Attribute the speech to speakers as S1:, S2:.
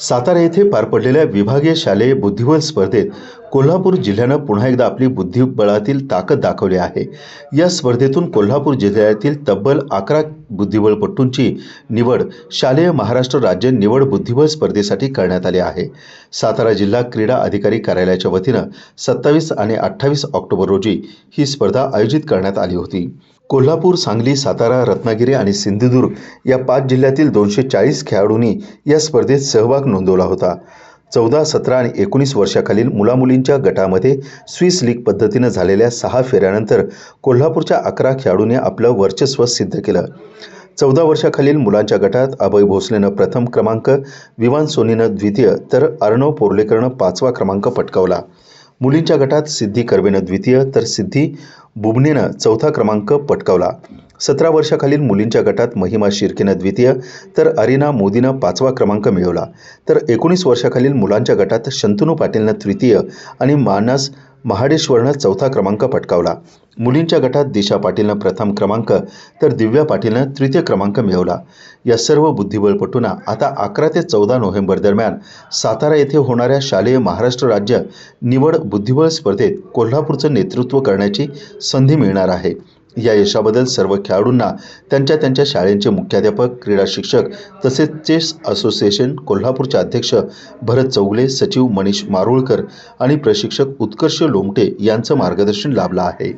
S1: सातारा येथे पार पडलेल्या विभागीय शालेय बुद्धिबळ स्पर्धेत कोल्हापूर जिल्ह्यानं पुन्हा एकदा आपली बुद्धिबळातील ताकद दाखवली आहे. या स्पर्धेतून कोल्हापूर जिल्ह्यातील तब्बल अकरा बुद्धिबळपटूंची निवड शालेय महाराष्ट्र राज्य निवड बुद्धिबळ स्पर्धेसाठी करण्यात आली आहे. सातारा जिल्हा क्रीडा अधिकारी कार्यालयाच्या वतीनं सत्तावीस आणि अठ्ठावीस ऑक्टोबर रोजी ही स्पर्धा आयोजित करण्यात आली होती. कोल्हापूर सांगली सातारा रत्नागिरी आणि सिंधुदुर्ग या पाच जिल्ह्यातील दोनशे चाळीस खेळाडूंनी या स्पर्धेत सहभाग नोंदवला होता. चौदा सतरा आणि एकोणीस वर्षाखालील मुलामुलींच्या गटामध्ये स्विस लीग पद्धतीनं झालेल्या सहा फेऱ्यानंतर कोल्हापूरच्या अकरा खेळाडूंनी आपलं वर्चस्व सिद्ध केलं. चौदा वर्षाखालील मुलांच्या गटात अभय भोसलेनं प्रथम क्रमांक विवान सोनीनं द्वितीय तर अर्णव पोर्लेकरनं पाचवा क्रमांक पटकावला. मुलींच्या गटात सिद्धी कर्वेनं द्वितीय तर सिद्धी बुबनेनं चौथा क्रमांक पटकावला. सतरा वर्षाखालील मुलींच्या गटात महिमा शिर्केनं द्वितीय तर अरिना मोदीनं पाचवा क्रमांक मिळवला. तर एकोणीस वर्षाखालील मुलांच्या गटात शंतनू पाटीलनं तृतीय आणि मानस महाडेश्वरनं चौथा क्रमांक पटकावला. मुलींच्या गटात दिशा पाटीलनं प्रथम क्रमांक तर दिव्या पाटीलनं तृतीय क्रमांक मिळवला. या सर्व बुद्धिबळपटूंना आता अकरा ते चौदा नोव्हेंबर दरम्यान सातारा येथे होणाऱ्या शालेय महाराष्ट्र राज्य निवड बुद्धिबळ स्पर्धेत कोल्हापूरचं नेतृत्व करण्याची संधी मिळणार आहे. या यशाबद्दल सर्व खेळाडूंना त्यांच्या त्यांच्या शाळेंचे मुख्याध्यापक क्रीडा शिक्षक तसेच चेस असोसिएशन कोल्हापूरचे अध्यक्ष भरत चौगले सचिव मनीष मारुळकर आणि प्रशिक्षक उत्कर्ष लोमटे यांचं मार्गदर्शन लाभलं आहे.